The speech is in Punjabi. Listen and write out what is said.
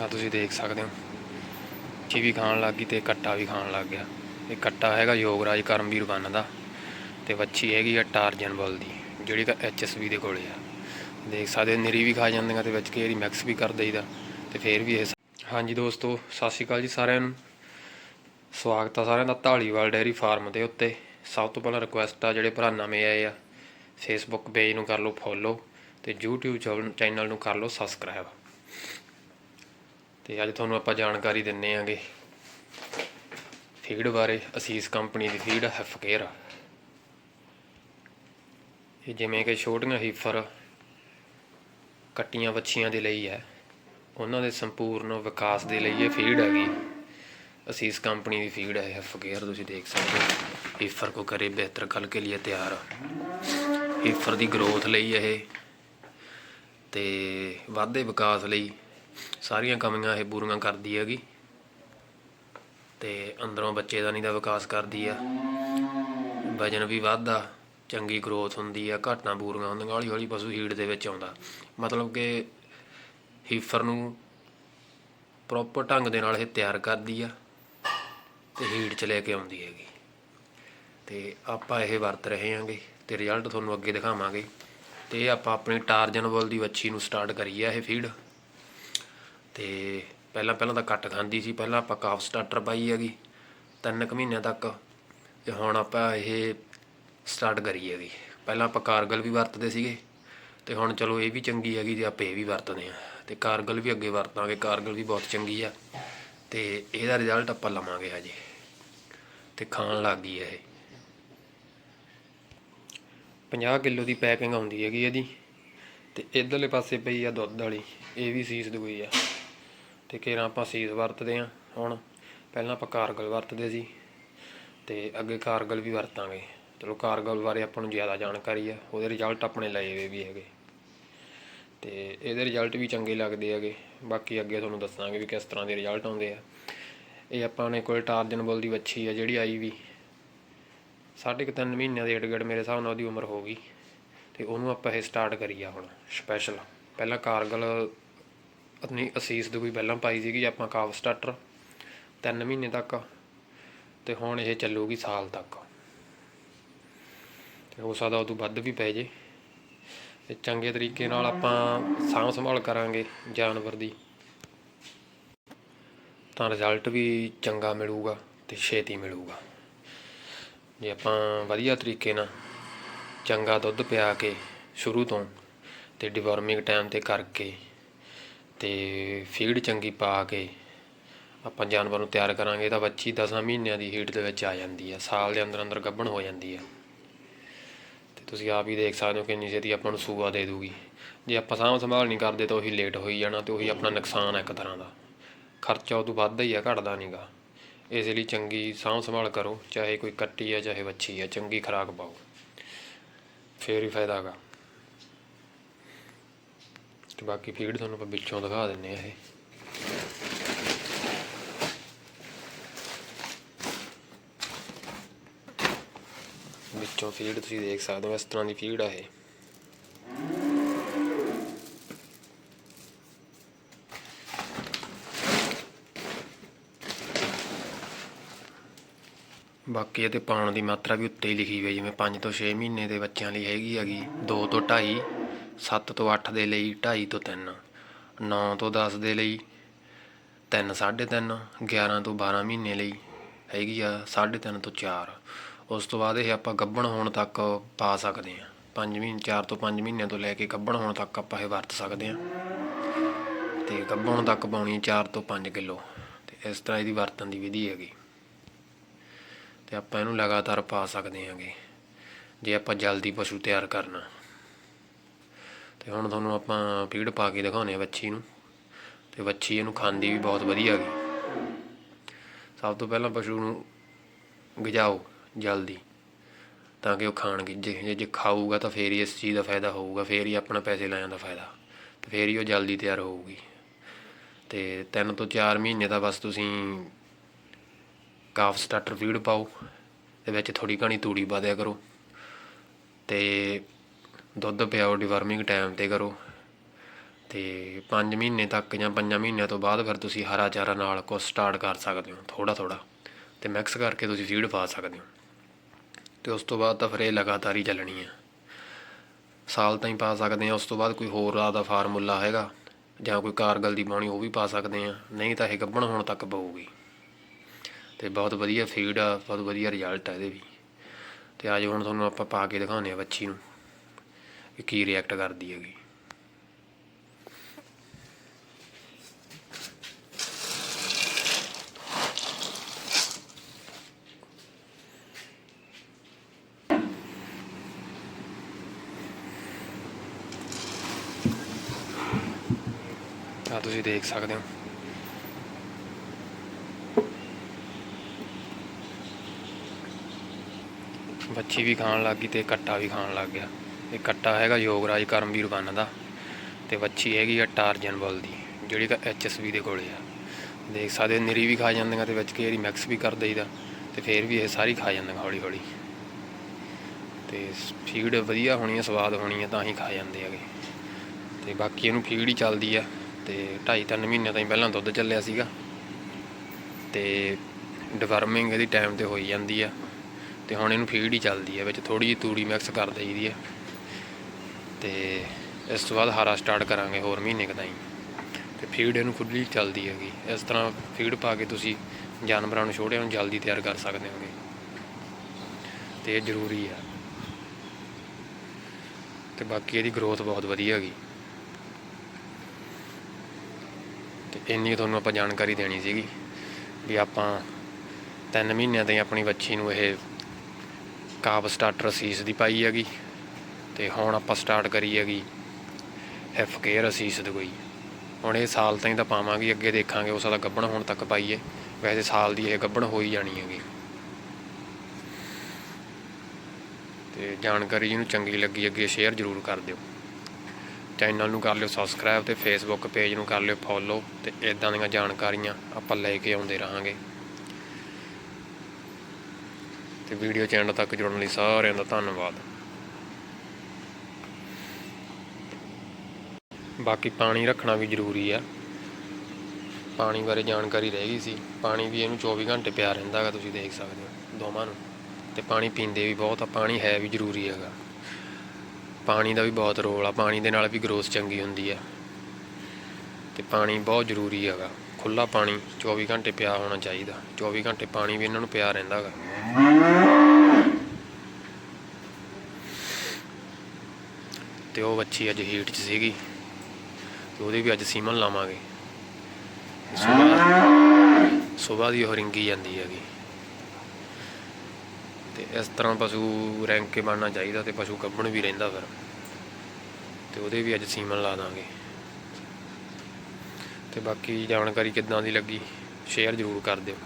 ਆ ਤੁਸੀਂ ਦੇਖ ਸਕਦੇ ਹੋ। ਚੀ ਵੀ ਖਾਣ ਲੱਗ ਗਈ ਤੇ ਕੱਟਾ ਵੀ ਖਾਣ ਲੱਗ ਗਿਆ। ਇਹ ਕੱਟਾ ਹੈਗਾ ਯੋਗਰਾਜ ਕਰਮਵੀਰ ਬੰਨ ਦਾ ਤੇ ਵੱਛੀ ਹੈਗੀ ਆ ਟਾਰਜਨ ਬਲ ਦੀ ਜਿਹੜੀ ਕਿ ਐਚਐਸਬੀ ਦੇ ਕੋਲੇ ਆ। ਦੇਖ ਸਕਦੇ ਹੋ, ਨਿਰੀ ਵੀ ਖਾ ਜਾਂਦੀਆਂ ਤੇ ਵਿੱਚ ਕੇਰੀ ਮਿਕਸ ਵੀ ਕਰ ਦਈਦਾ ਤੇ ਫੇਰ ਵੀ ਇਹ ਹਾਂਜੀ ਦੋਸਤੋ ਸਤਿ ਸ਼੍ਰੀ ਅਕਾਲ ਜੀ ਸਾਰਿਆਂ ਨੂੰ। ਸਵਾਗਤ ਆ ਸਾਰਿਆਂ ਦਾ ਢਾਲੀਵਾਲ ਡੇਅਰੀ ਫਾਰਮ ਦੇ ਉੱਤੇ। ਸਭ ਤੋਂ ਪਹਿਲਾਂ ਰਿਕੁਐਸਟ ਆ ਜਿਹੜੇ ਭਰਾ ਨਵੇਂ ਆਏ ਆ ਫੇਸਬੁੱਕ ਪੇਜ ਨੂੰ ਕਰ ਲਓ ਫੋਲੋ ਤੇ YouTube ਚੈਨਲ ਨੂੰ ਕਰ ਲਓ ਸਬਸਕ੍ਰਾਈਬ ਤੇ ਅੱਜ ਤੁਹਾਨੂੰ ਆਪਾਂ ਜਾਣਕਾਰੀ ਦਿੰਨੇ ਆਂਗੇ ਫੀਡ ਬਾਰੇ, ਅਸੀਸ ਕੰਪਨੀ ਦੀ ਫੀਡ, ਹੈਫਕੇਅਰ। ਇਹ ਜਿਵੇਂ ਕਿ ਛੋਟੀਆਂ ਹੀਫਰ ਕੱਟੀਆਂ ਵੱਛੀਆਂ ਦੇ ਲਈ ਹੈ, ਉਹਨਾਂ ਦੇ ਸੰਪੂਰਨ ਵਿਕਾਸ ਦੇ ਲਈ ਇਹ ਫੀਡ ਹੈਗੀ। ਅਸੀਸ ਕੰਪਨੀ ਦੀ ਫੀਡ ਹੈ, ਹੈਫਕੇਅਰ, ਤੁਸੀਂ ਦੇਖ ਸਕਦੇ ਹੋ। ਹੀਫਰ ਕੋ ਕਰੇ ਬਿਹਤਰ ਕਲ ਕੇ ਲਈ ਤਿਆਰ। ਹੀਫਰ ਦੀ ਗਰੋਥ ਲਈ ਇਹ, ਤੇ ਵਾਧੇ ਵਿਕਾਸ ਲਈ ਸਾਰੀਆਂ ਕਮੀਆਂ ਇਹ ਪੂਰੀਆਂ ਕਰਦੀ ਹੈਗੀ। ਤੇ ਅੰਦਰੋਂ ਬੱਚੇਦਾਨੀ ਦਾ ਵਿਕਾਸ ਕਰਦੀ ਆ। ਵਜਨ ਵੀ ਵੱਧਦਾ, ਚੰਗੀ ਗਰੋਥ ਹੁੰਦੀ ਆ ਘਾਟਾਂ ਪੂਰੀਆਂ ਹੁੰਦੀਆਂ ਹੌਲੀ ਹੌਲੀ ਪਸ਼ੂ ਹੀਟ ਦੇ ਵਿੱਚ ਆਉਂਦਾ। ਮਤਲਬ ਕਿ ਹੀਫਰ ਨੂੰ ਪ੍ਰੋਪਰ ਢੰਗ ਦੇ ਨਾਲ ਇਹ ਤਿਆਰ ਕਰਦੀ ਆ ਤੇ ਹੀਟ ਚ ਲੈ ਕੇ ਆਉਂਦੀ ਹੈਗੀ। ਤੇ ਆਪਾਂ ਇਹ ਵਰਤ ਰਹੇ ਹਾਂਗੇ ਤੇ ਰਿਜ਼ਲਟ ਤੁਹਾਨੂੰ ਅੱਗੇ ਦਿਖਾਵਾਂਗੇ। ਤੇ ਆਪਾਂ ਆਪਣੀ ਟਾਰਜਨ ਬਲ ਦੀ ਵੱਛੀ ਨੂੰ ਸਟਾਰਟ ਕਰੀ ਆ ਇਹ ਫੀਡ ਤੇ ਪਹਿਲਾਂ ਪਹਿਲਾਂ ਤਾਂ ਕੱਟ ਖਾਂਦੀ ਸੀ, ਪਹਿਲਾਂ ਆਪਾਂ ਕਾਫ ਸਟਾਰਟਰ ਪਾਈ ਹੈਗੀ, ਤਿੰਨ ਕੁ ਮਹੀਨਿਆਂ ਤੱਕ। ਤੇ ਹੁਣ ਆਪਾਂ ਇਹ ਸਟਾਰਟ ਕਰੀ ਹੈਗੀ। ਪਹਿਲਾਂ ਆਪਾਂ ਕਾਰਗਲ ਵੀ ਵਰਤਦੇ ਸੀਗੇ, ਤੇ ਹੁਣ ਚਲੋ ਇਹ ਵੀ ਚੰਗੀ ਹੈਗੀ ਤੇ ਆਪਾਂ ਇਹ ਵੀ ਵਰਤਦੇ ਆ ਤੇ ਕਾਰਗਲ ਵੀ ਅੱਗੇ ਵਰਤਾਂਗੇ, ਕਾਰਗਲ ਵੀ ਬਹੁਤ ਚੰਗੀ ਆ। ਤੇ ਇਹਦਾ ਰਿਜ਼ਲਟ ਆਪਾਂ ਲਵਾਂਗੇ ਹਜੇ। ਤੇ ਖਾਣ ਲੱਗ ਗਈ ਹੈ ਇਹ। 50 ਕਿਲੋ ਦੀ ਪੈਕਿੰਗ ਆਉਂਦੀ ਹੈਗੀ ਇਹਦੀ। ਤੇ ਇਧਰਲੇ ਪਾਸੇ ਪਈ ਆ ਦੁੱਧ ਵਾਲੀ, ਇਹ ਵੀ ਸੀਸ ਦੂਈ ਆ। ਤੇ ਕੇਰਾਂ ਆਪਾਂ ਸੀਸ ਵਰਤਦੇ ਆ ਹੁਣ। ਪਹਿਲਾਂ ਆਪਾਂ ਕਾਰਗਲ ਵਰਤਦੇ ਸੀ ਤੇ ਅੱਗੇ ਕਾਰਗਲ ਵੀ ਵਰਤਾਂਗੇ। ਚਲੋ ਕਾਰਗਲ ਬਾਰੇ ਆਪਾਂ ਨੂੰ ਜ਼ਿਆਦਾ ਜਾਣਕਾਰੀ ਆ, ਉਹਦੇ ਰਿਜ਼ਲਟ ਆਪਣੇ ਲਏ ਹੋਏ ਵੀ ਹੈਗੇ। ਤੇ ਇਹਦੇ ਰਿਜ਼ਲਟ ਵੀ ਚੰਗੇ ਲੱਗਦੇ ਹੈਗੇ। ਬਾਕੀ ਅੱਗੇ ਤੁਹਾਨੂੰ ਦੱਸਾਂਗੇ ਵੀ ਕਿਸ ਤਰ੍ਹਾਂ ਦੇ ਰਿਜ਼ਲਟ ਆਉਂਦੇ ਆ। ਇਹ ਆਪਾਂ ਨੇ ਕੋਲ ਟਾਰਜਨ ਬੋਲ ਦੀ ਵੱਛੀ ਆ ਜਿਹੜੀ ਆਈ ਵੀ। ਸਾਢੇ ਕੁ ਤਿੰਨ ਮਹੀਨਿਆਂ ਦੇ ਏਡ ਮੇਰੇ ਹਿਸਾਬ ਨਾਲ ਉਹਦੀ ਉਮਰ ਹੋ ਗਈ। ਤੇ ਉਹਨੂੰ ਆਪਾਂ ਇਹ ਸਟਾਰਟ ਕਰੀ ਆ ਹੁਣ ਸਪੈਸ਼ਲ ਪਹਿਲਾਂ ਕਾਰਗਲ ਆਪਣੀ ਅਸੀਸ ਦੀ ਪਹਿਲਾਂ ਪਾਈ ਸੀਗੀ, ਆਪਾਂ ਕਾਫ ਸਟਾਰਟਰ, ਤਿੰਨ ਮਹੀਨੇ ਤੱਕ, ਤੇ ਹੁਣ ਇਹ ਚੱਲੂਗੀ ਸਾਲ ਤੱਕ। ਤੇ ਹੋ ਸਕਦਾ ਉਦੋਂ ਵੱਧ ਵੀ ਪੈ ਜੇ। ਤੇ ਚੰਗੇ ਤਰੀਕੇ ਨਾਲ ਆਪਾਂ ਸਾਂਭ ਸੰਭਾਲ ਕਰਾਂਗੇ ਜਾਨਵਰ ਦੀ। ਤਾਂ ਰਿਜ਼ਲਟ ਵੀ ਚੰਗਾ ਮਿਲੂਗਾ ਤੇ ਛੇਤੀ ਮਿਲੂਗਾ। ਜੇ ਆਪਾਂ ਵਧੀਆ ਤਰੀਕੇ ਨਾਲ ਚੰਗਾ ਦੁੱਧ ਪਿਆ ਕੇ ਸ਼ੁਰੂ ਤੋਂ ਤੇ ਡਿਵਰਮਿੰਗ ਟਾਈਮ ਤੇ ਕਰਕੇ ਅਤੇ ਫੀਡ ਚੰਗੀ ਪਾ ਕੇ ਆਪਾਂ ਜਾਨਵਰ ਨੂੰ ਤਿਆਰ ਕਰਾਂਗੇ ਤਾਂ ਬੱਚੀ 10 ਮਹੀਨਿਆਂ ਦੀ ਹੀਟ ਦੇ ਵਿੱਚ ਆ ਜਾਂਦੀ ਹੈ ਸਾਲ ਦੇ ਅੰਦਰ ਅੰਦਰ ਗੱਭਣ ਹੋ ਜਾਂਦੀ ਹੈ ਤੇ ਤੁਸੀਂ ਆਪ ਹੀ ਦੇਖ ਸਕਦੇ ਹੋ ਕਿੰਨੀ ਛੇਤੀ ਆਪਾਂ ਨੂੰ ਸੂਆ ਦੇ ਦੂਗੀ। ਜੇ ਆਪਾਂ ਸਾਂਭ ਸੰਭਾਲ ਨਹੀਂ ਕਰਦੇ ਤਾਂ ਉਹੀ ਲੇਟ ਹੋਈ ਜਾਣਾ ਤੇ ਉਹੀ ਆਪਣਾ ਨੁਕਸਾਨ ਹੈ ਇੱਕ ਤਰ੍ਹਾਂ ਦਾ। ਖਰਚਾ ਉਦੋਂ ਵੱਧਦਾ ਹੀ ਆ, ਘਟਦਾ ਨਹੀਂਗਾ ਇਸ ਲਈ ਚੰਗੀ ਸਾਂਭ ਸੰਭਾਲ ਕਰੋ, ਚਾਹੇ ਕੋਈ ਕੱਟੀ ਹੈ ਚਾਹੇ ਵੱਛੀ ਹੈ ਚੰਗੀ ਖੁਰਾਕ ਪਾਓ। ਫੇਰ ਹੀ ਫਾਇਦਾ ਹੈਗਾ ਤੇ ਬਾਕੀ ਫੀਡ ਤੁਹਾਨੂੰ ਆਪਾਂ ਵਿੱਚੋਂ ਦਿਖਾ ਦਿੰਨੇ ਆ ਇਹ। ਵਿੱਚੋਂ ਫੀਡ ਤੁਸੀਂ ਦੇਖ ਸਕਦੇ ਹੋ, ਇਸ ਤਰ੍ਹਾਂ ਦੀ ਫੀਡ ਆ ਇਹ। ਬਾਕੀ ਇਹਦੇ ਪਾਉਣ ਦੀ ਮਾਤਰਾ ਵੀ ਉੱਤੇ ਹੀ ਲਿਖੀ ਹੋਈ ਜਿਵੇਂ 5 ਤੋਂ 6 ਮਹੀਨੇ ਦੇ ਬੱਚਿਆਂ ਲਈ ਹੈਗੀ ਹੈਗੀ 2 ਤੋਂ 2.5 7 ਤੋਂ 8 ਦੇ ਲਈ 2.5 ਤੋਂ 3 9 ਤੋਂ 10 ਦੇ ਲਈ 3 3.5 11 ਤੋਂ 12 ਮਹੀਨੇ ਲਈ ਹੈਗੀ ਆ 3.5 ਤੋਂ 4 ਉਸ ਤੋਂ ਬਾਅਦ ਇਹ ਆਪਾਂ ਗੱਭਣ ਹੋਣ ਤੱਕ ਪਾ ਸਕਦੇ ਆ 5 ਮਹੀਨੇ 4 ਤੋਂ 5 ਮਹੀਨਿਆਂ ਤੋਂ ਲੈ ਕੇ ਗੱਭਣ ਹੋਣ ਤੱਕ ਆਪਾਂ ਇਹ ਵਰਤ ਸਕਦੇ ਆ ਤੇ ਗੱਭਣ ਤੱਕ ਪਾਉਣੀ 4 ਤੋਂ 5 ਕਿਲੋ। ਤੇ ਇਸ ਤਰ੍ਹਾਂ ਇਹਦੀ ਵਰਤਣ ਦੀ ਵਿਧੀ ਹੈਗੀ। ਤੇ ਆਪਾਂ ਇਹਨੂੰ ਲਗਾਤਾਰ ਪਾ ਸਕਦੇ ਹਾਂਗੇ। ਜੇ ਆਪਾਂ ਜਲਦੀ ਪਸ਼ੂ ਤਿਆਰ ਕਰਨਾ। ਤੇ ਹੁਣ ਤੁਹਾਨੂੰ ਆਪਾਂ ਫੀਡ ਪਾ ਕੇ ਦਿਖਾਉਨੇ ਆ ਵੱਛੀ ਨੂੰ। ਤੇ ਵੱਛੀ ਇਹਨੂੰ ਖਾਂਦੀ ਵੀ ਬਹੁਤ ਵਧੀਆ ਗਈ ਸਭ ਤੋਂ ਪਹਿਲਾਂ ਪਸ਼ੂ ਨੂੰ ਗਜਾਓ ਜਲਦੀ, ਤਾਂ ਕਿ ਉਹ ਖਾਣ ਗਿੱਜੇ ਜੇ ਜੇ ਖਾਊਗਾ ਤਾਂ ਫੇਰ ਹੀ ਇਸ ਚੀਜ਼ ਦਾ ਫਾਇਦਾ ਹੋਊਗਾ, ਫੇਰ ਹੀ ਆਪਣਾ ਪੈਸੇ ਲਾਉਣ ਦਾ ਫਾਇਦਾ, ਤੇ ਫੇਰ ਹੀ ਉਹ ਜਲਦੀ ਤਿਆਰ ਹੋਊਗੀ। ਤੇ ਤਿੰਨ ਤੋਂ 4 ਮਹੀਨੇ ਦਾ ਬਸ ਤੁਸੀਂ ਕਾਫ ਸਟਾਰਟਰ ਫੀਡ ਪਾਓ, ਤੇ ਵਿੱਚ ਥੋੜੀ ਘਣੀ ਤੂੜੀ ਪਾ ਦਿਆ ਕਰੋ। ਤੇ ਦੁੱਧ ਪਿਆਓ ਡਿਵਰਮਿੰਗ ਟਾਈਮ ਤੇ ਕਰੋ। ਤੇ 5 ਮਹੀਨੇ ਤੱਕ ਜਾਂ 5 ਮਹੀਨਿਆਂ ਤੋਂ ਬਾਅਦ ਫਿਰ ਤੁਸੀਂ ਹਰਾ ਚਾਰਾ ਨਾਲ ਕੁਛ ਸਟਾਰਟ ਕਰ ਸਕਦੇ ਹੋ ਥੋੜਾ ਥੋੜਾ ਤੇ ਮਿਕਸ ਕਰਕੇ ਤੁਸੀਂ ਫੀਡ ਪਾ ਸਕਦੇ ਹੋ। ਤੇ ਉਸ ਤੋਂ ਬਾਅਦ ਤਾਂ ਫਿਰ ਇਹ ਲਗਾਤਾਰ ਹੀ ਚੱਲਣੀ ਹੈ। ਸਾਲ ਤਾਂ ਹੀ ਪਾ ਸਕਦੇ ਆ ਉਸ ਤੋਂ ਬਾਅਦ ਕੋਈ ਹੋਰ ਆਦਾ ਫਾਰਮੂਲਾ ਹੈਗਾ, ਜਾਂ ਕੋਈ ਕਾਰਗਲ ਦੀ ਪਾਣੀ ਉਹ ਵੀ ਪਾ ਸਕਦੇ ਆ ਨਹੀਂ ਤਾਂ ਇਹ ਗੱਭਣ ਹੋਣ ਤੱਕ ਪਊਗੀ। ਤੇ ਬਹੁਤ ਵਧੀਆ ਫੀਡ ਆ, ਬਹੁਤ ਵਧੀਆ ਰਿਜ਼ਲਟ ਆ ਇਹਦੇ ਵੀ। ਤੇ ਅੱਜ ਹੁਣ ਤੁਹਾਨੂੰ ਆਪਾਂ ਪਾ ਕੇ ਦਿਖਾਉਂਦੇ ਆ ਬੱਚੀ ਨੂੰ। ਕਿ ਕੀ ਰਿਐਕਟ ਕਰਦੀ ਹੈਗੀ। ਆ ਤੁਸੀਂ ਦੇਖ ਸਕਦੇ ਹੋ। ਬੱਚੀ ਵੀ ਖਾਣ ਲੱਗ ਗਈ ਤੇ ਕੱਟਾ ਵੀ ਖਾਣ ਲੱਗ ਗਿਆ। ਇਹ ਕੱਟਾ ਹੈਗਾ ਯੋਗਰਾਜ ਕਰਮਵੀਰ ਬੰਨ ਦਾ ਤੇ ਵੱਛੀ ਹੈਗੀ ਆ ਟਾਰਜਨ ਬਲ ਦੀ, ਜਿਹੜੀ ਤਾਂ ਐਚਐਸਬੀ ਦੇ ਕੋਲੇ ਆ। ਦੇਖ ਸਕਦੇ ਹੋ, ਨਿਰੀ ਵੀ ਖਾ ਜਾਂਦੀਆਂ ਤੇ ਵਿੱਚ ਕਈ ਮਿਕਸ ਵੀ ਕਰ ਦਈਦਾ ਤੇ ਫੇਰ ਵੀ ਇਹ ਸਾਰੀ ਖਾ ਜਾਂਦੀਆਂ ਹੌਲੀ ਹੌਲੀ। ਤੇ ਫੀਡ ਵਧੀਆ ਹੋਣੀ ਹੈ ਸਵਾਦ ਹੋਣੀ ਹੈ ਤਾਂ ਹੀ ਖਾ ਜਾਂਦੇ ਹੈਗੇ। ਤੇ ਬਾਕੀ ਇਹਨੂੰ ਫੀਡ ਹੀ ਚੱਲਦੀ ਆ ਤੇ 2.5 3 ਮਹੀਨੇ ਤਾਈਂ ਪਹਿਲਾਂ ਦੁੱਧ ਚੱਲਿਆ ਸੀਗਾ। ਤੇ ਡਿਵਰਮਿੰਗ ਇਹਦੀ ਟਾਈਮ ਤੇ ਹੋਈ ਜਾਂਦੀ ਆ ਤੇ ਹੁਣ ਇਹਨੂੰ ਫੀਡ ਹੀ ਚੱਲਦੀ ਆ, ਵਿੱਚ ਥੋੜੀ ਜਿਹੀ ਤੂੜੀ ਮਿਕਸ ਕਰ ਦਈਦੀ ਆ। ਤੇ ਇਸ ਤੋਂ ਬਾਅਦ ਹਾਰਾ ਸਟਾਰਟ ਕਰਾਂਗੇ ਹੋਰ ਮਹੀਨੇ ਕੁ ਤਾਈਂ। ਤੇ ਫੀਡ ਇਹਨੂੰ ਖੁੱਲੀ ਚੱਲਦੀ ਹੈਗੀ। ਇਸ ਤਰ੍ਹਾਂ ਫੀਡ ਪਾ ਕੇ ਤੁਸੀਂ ਜਾਨਵਰਾਂ ਨੂੰ ਛੋਟਿਆਂ ਨੂੰ ਜਲਦੀ ਤਿਆਰ ਕਰ ਸਕਦੇ ਹੋਗੇ। ਤੇ ਇਹ ਜ਼ਰੂਰੀ ਆ। ਤੇ ਬਾਕੀ ਇਹਦੀ ਗਰੋਥ ਬਹੁਤ ਵਧੀਆ ਹੈਗੀ। ਤੇ ਇੰਨੀ ਤੁਹਾਨੂੰ ਆਪਾਂ ਜਾਣਕਾਰੀ ਦੇਣੀ ਸੀਗੀ ਵੀ ਆਪਾਂ ਤਿੰਨ ਮਹੀਨਿਆਂ ਤਾਈਂ ਆਪਣੀ ਬੱਚੀ ਨੂੰ ਇਹ ਕਾਬ ਸਟਾਰਟਰ ਸੀਸ ਦੀ ਪਾਈ ਹੈਗੀ। ਤੇ ਹੁਣ ਆਪਾਂ ਸਟਾਰਟ ਕਰੀ ਹੈਗੀ ਐਫ ਕੇਅਰ ਅਸੀਸ ਦੀ ਹੁਣ ਇਹ ਸਾਲ ਤਾਈਂ ਤਾਂ ਪਾਵਾਂਗੇ, ਅੱਗੇ ਦੇਖਾਂਗੇ, ਉਸ ਦਾ ਗੱਭਣ ਹੁਣ ਤੱਕ ਪਾਈਏ ਵੈਸੇ ਸਾਲ ਦੀ ਇਹ ਗੱਭਣ ਹੋਈ ਜਾਣੀ ਹੈਗੀ। ਤੇ ਜਾਣਕਾਰੀ ਜਿਹਨੂੰ ਚੰਗੀ ਲੱਗੀ ਅੱਗੇ ਸ਼ੇਅਰ ਜ਼ਰੂਰ ਕਰ ਦਿਓ। ਚੈਨਲ ਨੂੰ ਕਰ ਲਿਓ ਸਬਸਕ੍ਰਾਈਬ ਤੇ ਫੇਸਬੁੱਕ ਪੇਜ ਨੂੰ ਕਰ ਲਿਓ ਫੋਲੋ ਤੇ ਇਦਾਂ ਦੀਆਂ ਜਾਣਕਾਰੀਆਂ ਆਪਾਂ ਲੈ ਕੇ ਆਉਂਦੇ ਰਹਾਂਗੇ। ਤੇ ਵੀਡੀਓ ਚੈਨਲ ਤੱਕ ਜੁੜਨ ਲਈ ਸਾਰਿਆਂ ਦਾ ਧੰਨਵਾਦ। ਬਾਕੀ ਪਾਣੀ ਰੱਖਣਾ ਵੀ ਜ਼ਰੂਰੀ ਆ। ਪਾਣੀ ਬਾਰੇ ਜਾਣਕਾਰੀ ਰਹਿ ਗਈ ਸੀ। ਪਾਣੀ ਵੀ ਇਹਨੂੰ 24 ਘੰਟੇ ਪਿਆ ਰਹਿੰਦਾ ਹੈਗਾ, ਤੁਸੀਂ ਦੇਖ ਸਕਦੇ ਹੋ ਦੋਵਾਂ ਨੂੰ। ਤੇ ਪਾਣੀ ਪੀਂਦੇ ਵੀ ਬਹੁਤ ਆ, ਪਾਣੀ ਹੈ ਵੀ ਜ਼ਰੂਰੀ ਹੈਗਾ। ਪਾਣੀ ਦਾ ਵੀ ਬਹੁਤ ਰੋਲ ਆ, ਪਾਣੀ ਦੇ ਨਾਲ ਵੀ ਗਰੋਥ ਚੰਗੀ ਹੁੰਦੀ ਆ। ਤੇ ਪਾਣੀ ਬਹੁਤ ਜ਼ਰੂਰੀ ਹੈਗਾ। ਖੁੱਲਾ ਪਾਣੀ 24 ਘੰਟੇ ਪਿਆ ਹੋਣਾ ਚਾਹੀਦਾ। 24 ਘੰਟੇ ਪਾਣੀ ਵੀ ਇਹਨਾਂ ਨੂੰ ਪਿਆ ਰਹਿੰਦਾ ਹੈਗਾ। ਤੇ ਉਹ ਬੱਚੀ ਅੱਜ ਹੀਟ 'ਚ ਸੀਗੀ। ਤੇ ਉਹਦੀ ਵੀ ਅੱਜ ਸੀਮਨ ਲਾਵਾਂਗੇ। ਸਵੇਰ ਸਵੇਰ ਦੀ ਉਹ ਰਿੰਗੀ ਜਾਂਦੀ ਹੈਗੀ। ਤੇ ਇਸ ਤਰ੍ਹਾਂ ਪਸ਼ੂ ਰੈਂਕ ਕੇ ਬਣਨਾ ਚਾਹੀਦਾ ਤੇ ਪਸ਼ੂ ਕੱਢਣ ਵੀ ਰਹਿੰਦਾ ਫਿਰ। ਤੇ ਉਹਦੇ ਵੀ ਅੱਜ ਸੀਮਨ ਲਾ ਦਾਂਗੇ। ਤੇ ਬਾਕੀ ਜਾਣਕਾਰੀ ਕਿੱਦਾਂ ਦੀ ਲੱਗੀ ਸ਼ੇਅਰ ਜ਼ਰੂਰ ਕਰ ਦਿਓ।